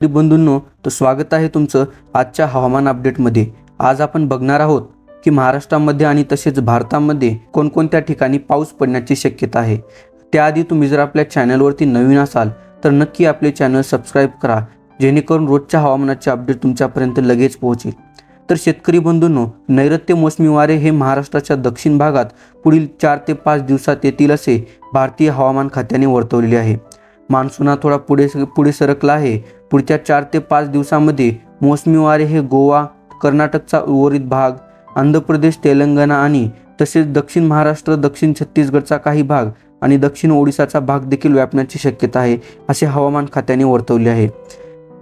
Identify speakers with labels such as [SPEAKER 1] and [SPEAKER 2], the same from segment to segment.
[SPEAKER 1] बंधूंनो तर स्वागत आहे तुमचं आजच्या हवामान अपडेटमध्ये. आज आपण बघणार आहोत की महाराष्ट्रामध्ये आणि तसेच भारतामध्ये कोणकोणत्या ठिकाणी पाऊस पडण्याची शक्यता आहे. त्याआधी तुम्ही जर आपल्या चॅनलवरती नवीन असाल तर नक्की आपले चॅनल सबस्क्राईब करा जेणेकरून रोजच्या हवामानाचे अपडेट तुमच्यापर्यंत लगेच पोहोचेल. तर शेतकरी बंधूंनो नैऋत्य मोसमी वारे हे महाराष्ट्राच्या दक्षिण भागात पुढील चार ते पाच दिवसात येतील असे भारतीय हवामान खात्याने वर्तवलेले आहे. मान्सून हा थोडा पुढे पुढे सरकला आहे. पुढच्या चार ते पाच दिवसामध्ये मोसमी वारे हे गोवा कर्नाटकचा उर्वरित भाग आंध्र प्रदेश तेलंगणा आणि तसेच दक्षिण महाराष्ट्र दक्षिण छत्तीसगडचा काही भाग आणि दक्षिण ओडिसाचा भाग देखील व्यापण्याची शक्यता आहे असे हवामान खात्याने वर्तवले आहे.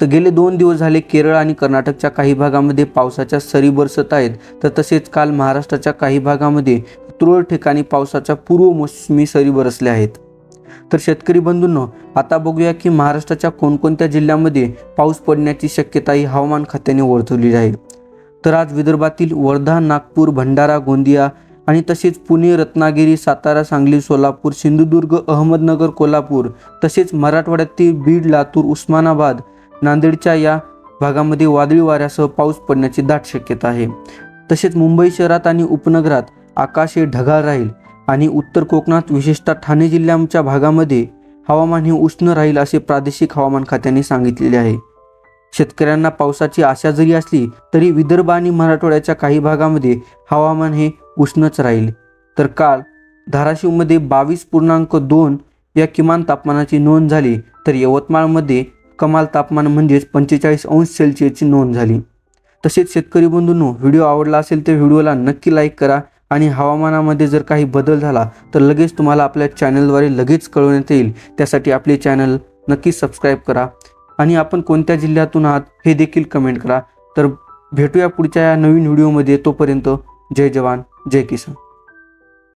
[SPEAKER 1] तर गेले दोन दिवस झाले केरळ आणि कर्नाटकच्या काही भागामध्ये पावसाच्या सरी बरसत आहेत. तर तसेच काल महाराष्ट्राच्या काही भागामध्ये तुरळ ठिकाणी पावसाच्या पूर्व मोसमी सरी बरसल्या आहेत. तर शेतकरी बंधूंनो आता बघूया की महाराष्ट्राच्या कोणकोणत्या जिल्ह्यामध्ये पाऊस पडण्याची शक्यता ही हवामान खात्याने वर्तवली आहे. तर आज विदर्भातील वर्धा नागपूर भंडारा गोंदिया आणि तसेच पुणे रत्नागिरी सातारा सांगली सोलापूर सिंधुदुर्ग अहमदनगर कोल्हापूर तसेच मराठवाड्यातील बीड लातूर उस्मानाबाद नांदेडच्या या भागामध्ये वादळी वाऱ्यासह पाऊस पडण्याची दाट शक्यता आहे. तसेच मुंबई शहरात आणि उपनगरात आकाश हे ढगाळ राहील. आणि उत्तर कोकणात विशेषतः ठाणे जिल्ह्याच्या भागामध्ये हवामान हे उष्ण राहील असे प्रादेशिक हवामान खात्याने सांगितलेले आहे. शेतकऱ्यांना पावसाची आशा जरी असली तरी विदर्भ आणि मराठवाड्याच्या काही भागामध्ये हवामान हे उष्णच राहील. तर काल धाराशिवमध्ये बावीस पूर्णांक दोन या किमान तापमानाची नोंद झाली तर यवतमाळमध्ये कमाल तापमान म्हणजेच पंचेचाळीस अंश सेल्सिअसची नोंद झाली. तसेच शेतकरी बंधूंनो व्हिडिओ आवडला असेल तर व्हिडिओला नक्की लाईक करा आणि हवामानामध्ये जर काही बदल झाला तर लगेच तुम्हाला आपल्या चॅनलद्वारे लगेच कळवण्यात येईल त्यासाठी आपले चॅनल नक्की सबस्क्राईब करा. आणि आपण कोणत्या जिल्ह्यातून आहात हे देखील कमेंट करा. तर भेटूया पुढच्या या नवीन व्हिडिओमध्ये. तोपर्यंत जय जवान जय किसान.